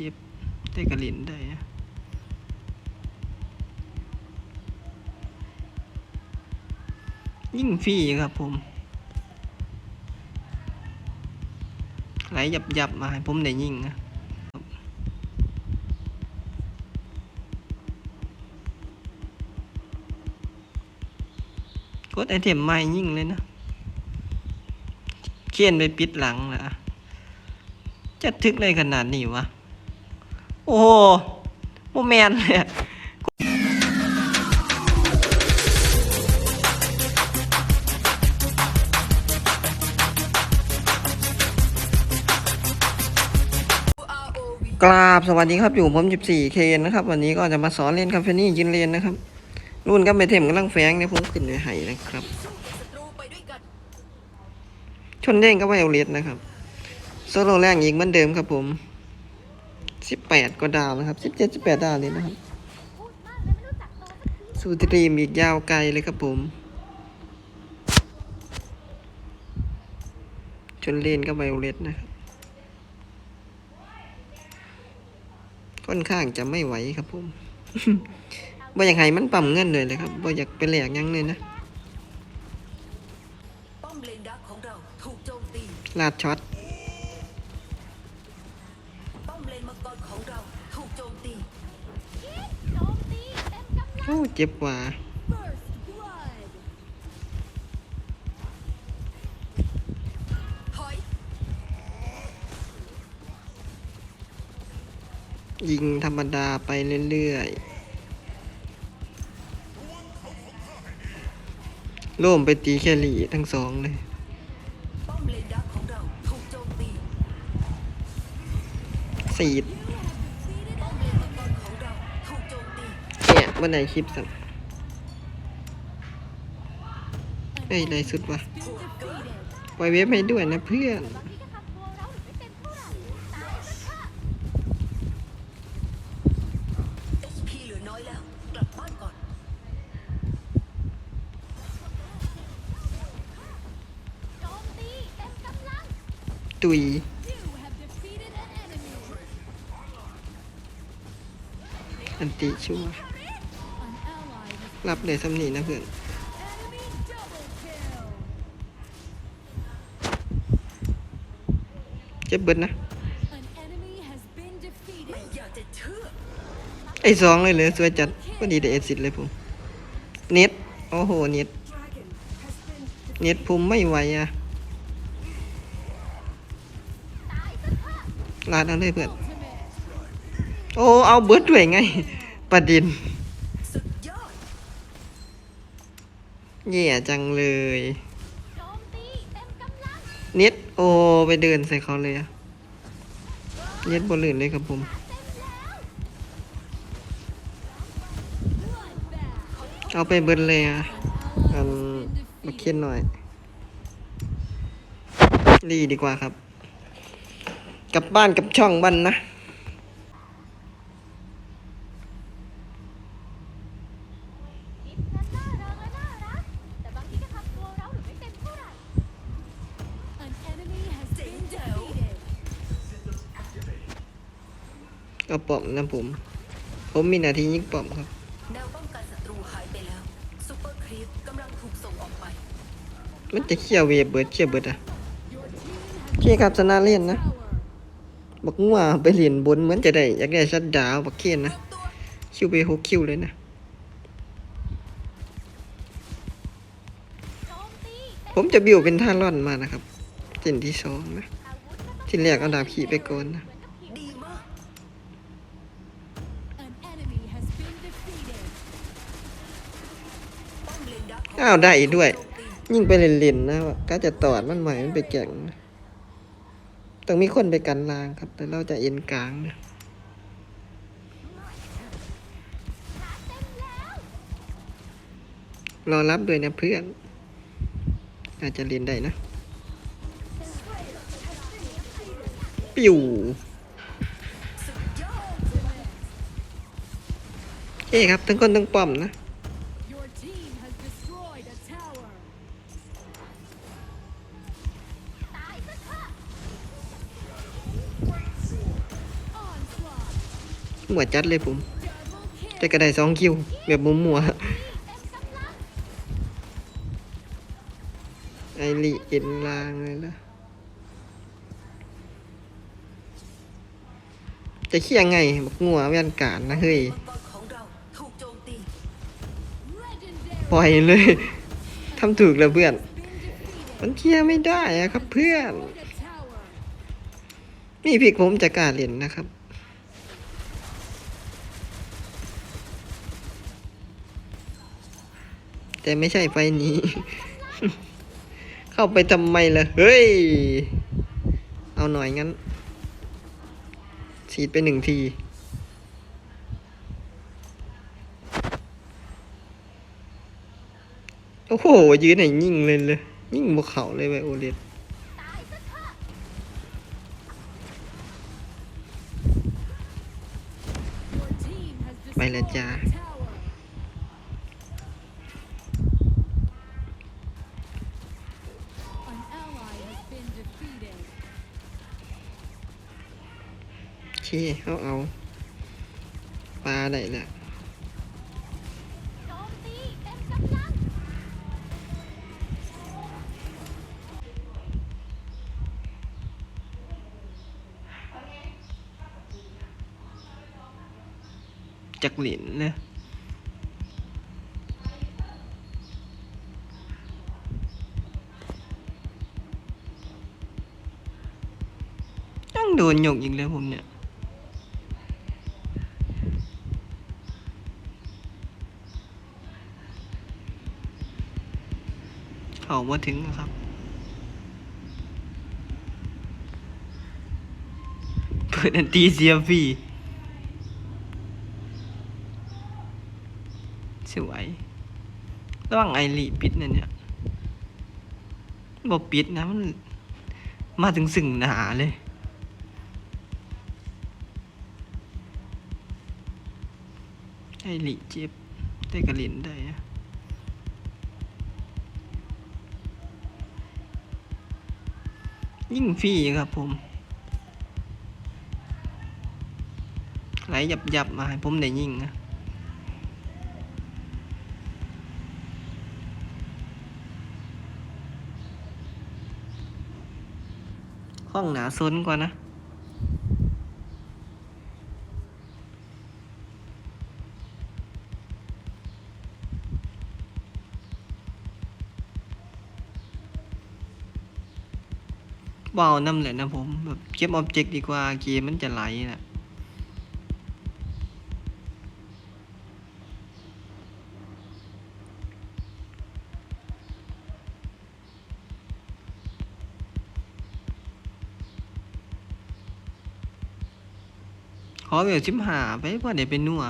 เจ็บได้กระลินได้ยิ่งฟรีครับผมไหลหยับหยับมาให้ผมได้ยิ่งนะครับกดไอเทมใหม่ยิ่งเลยนะเขียนไปปิดหลังนะจะทึกเลยขนาดนี้วะ โอ้โหโมแมนเลยกราบสวัสดีครับอยู่ผม 14เคนะครับ วันนี้ก็จะมาสอนเล่นคาเฟนี่ยินเลนนะครับ รุ่นกับไปเทมกำลังแฝงเนี่ยผมขึ้นไปให้นะครับ ชนเด้งก็ไวโอเลตนะครับโซโลแรกอีกเหมือนเดิมครับผม 18ก็ดาวนะครับ17 18ดาวเลยนะครับ สูตรีมอีกยาวไกลเลยครับผมชนเลนก็ไวโอเลตนะครับ ค่อนข้างจะไม่ไหวครับผมบ่อยากให้มันปั๊มเงินเลยเลยครับบ่อยากไปแหลกหยังเลยนะป้อมเลนดักของเราถูกโจมตีลาดช็อต อ้เจ็บกว่าถอยยิงธรรมดาไปเรื่อยๆ โล่มไปตีแครี่ทั้งสองเลยป้อมเลนดักของเราถูกโจมตีสีด เนี่ยเมื่อไหนคลิปสั่งเอ้ยได้สุดวะปล่อยเว็บให้ด้วยนะเพื่อนเอชพีเหลือน้อยแล้วกลับบ้านก่อนตุยอันติชัว รับเลยสำนีนะเพื่อนเจ็บเบิดนะไม่อยากจะเชื่อไอ้สองเลยเลยสวยจัดก็ดีเดเอซิดเลยผมเน็ตโอ้โหเน็ตเน็ตผมไม่ไหวอะลาดเอาเลยเพื่อน โอ้ เอาเบิร์ดด้วยไง ประด็น สุดยอด แย่จังเลย เน็ตโอ้ไปเดินใส่เขาเลยอะเน็ตบนลื่นเลยครับผมเอาไปเบิร์ดเลยอะอันมาเคียนหน่อยดีดีกว่าครับ กลับบ้านกับช่องบ้านนะ ก็ปอมนะผม ผมมีหน้าที่ยิงปอมครับแนวป้องกันศัตรูหายไปแล้วซูเปอร์ครีปกำลังถูกส่งออกไปมันจะเขี่ยวเวฟเบิร์ดเขี่ยวเบิร์ดอะโอเคครับชนะเล่นนะบักงัวไปเหรียญบนเหมือนจะได้อยากได้ชัดดาวบักเคนนะคิวไปหกคิวเลยนะผมจะบิวเป็นท่าร่อนมานะครับเส้นที่สองนะที่แรกเอาดาบขี่ไปก่อนนะ อ้าวได้อีกด้วย ยิ่งไปเล่นๆนะว่าก็จะตอดมันใหม่มันไปแก่งต้องมีคนไปกันลางครับ แต่เราจะเอ็นกลางนะรอรับด้วยนะเพื่อน อาจจะเรียนได้นะ ปิวสุดยอดเอ้ครับทั้งคนทั้งป้อมนะ หัวจัดเลยผม แต่ก็ได้สองคิว แบบมุมมัวไอรีเอ็นลางเลยล่ะจะเคี่ยงไงบักงัวแว่นการนะเฮ้ยปล่อยเลยทำถูกแล้วเพื่อน มันเคลียไม่ได้อะครับเพื่อน นี่พี่ผมจะกล้าเล่นนะครับ แต่ไม่ใช่ไฟนี้ เข้าไปทำไมล่ะ เฮ้ย เอาหน่อยงั้น ฉีดไปหนึ่งที โอ้โห ยืนไหนยิ่งเลยเลย ยิ่งบวเขาเลยไวโอเลตไปแล้วจ้า โอเคเขาเอาปลาได้แหละจักหลินเลยต้องโดนหยกอีกแล้วผมเนี่ย เขามาถึงนะครับเปิดอันตีเสียฟรีสวยระหว่างไอรีปิดนะเนี่ยบอกปิดนะมันมาถึงสึ่งหนาเลยไอรีเจ็บแต่กระเล่นได้อะ ยิ่งฟรีครับผมไหลหยับหยับมาให้ผมได้ยิ่งนะห้องหนาซนกว่านะ ว้าวน้ำเลยนะผมแบบเก็บออบเจกต์ดีกว่าเกมมันจะไหลนะขอเวลชิมหาไปว่าเดี๋ยวเป็นนัว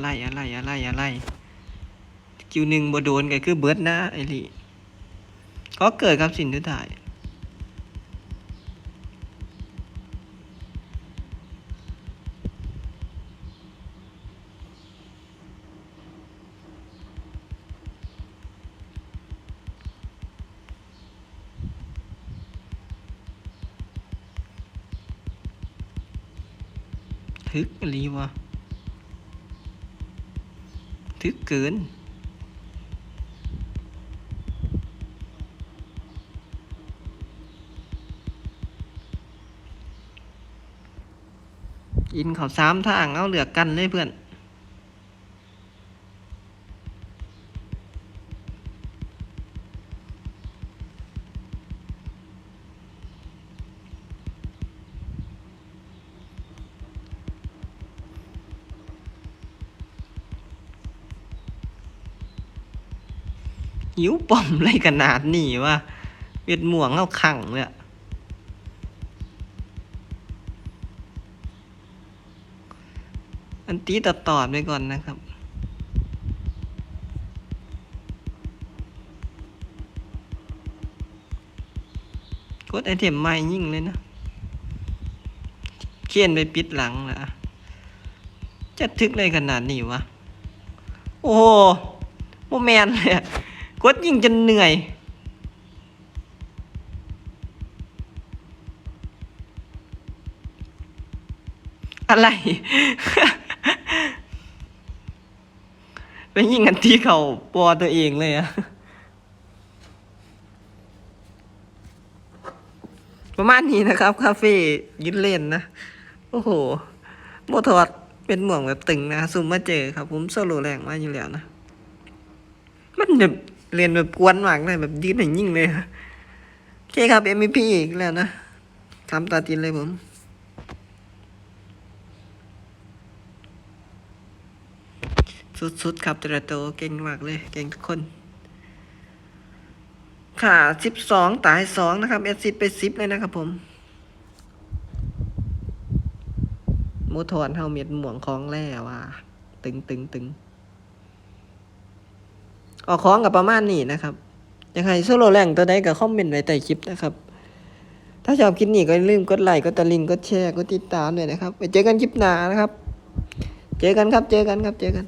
อะไรอะไรอะไรอะไรคิวหนึ่งบ่โดนก็คือเบิร์ดนะไอหลีก็เกิดครับสินทุดท้ายทึกอหลีวะ ทึกเกิน อินเขาสามทางเอาเหลือกันเลยเพื่อน หิวป่อมเลยขนาดนี้วะเวียดหม่วงเอาขังเลยอะอันตีตัดตอดไปก่อนนะครับกดไอเทมใหม่ยิ่งเลยนะเขียนไปปิดหลังละจะทึกเลยขนาดนี้วะ โอ้โหโมแมนเลย กดยิงจนเหนื่อย อะไร ไปยิงกันที่เขาปอตัวเองเลยอะประมาณนี้นะครับ คาเฟ่ยืนเล่นนะ โอ้โหโมทอดเป็นหม่วงแบบตึงนะซุมมาเจอครับ ผมโซโลแรงมากอยู่แล้วนะ มันแบบ เรียนแบบกวนมากเลยแบบยืนให้ยิ่งเลยอะโอเคครับ MVP อีกแล้วนะทำตาตินเลยผมสุดๆครับแต่ละตัวเก่งมากเลย เก่งทุกคน ค่ะสิบสองตายสองนะครับเอซิไปสิบเลยนะครับผมโมทอนเฮาเม็ดหม่วงคล้องแร่ว่า ตึงตึงตึง กคล้องกับประมาณนี้นะครับอยากให้โซโลแรงตัวใดก็คอมเมนต์ไว้ใต้คลิปนะครับ ถ้าชอบคลิปนี้ก็อย่าลืมกดไลค์กดตะลิงกดแชร์กดติดตามด้วยนะครับไปเจอกันคลิปหน้านะครับ เจอกันครับเจอกันครับเจอกัน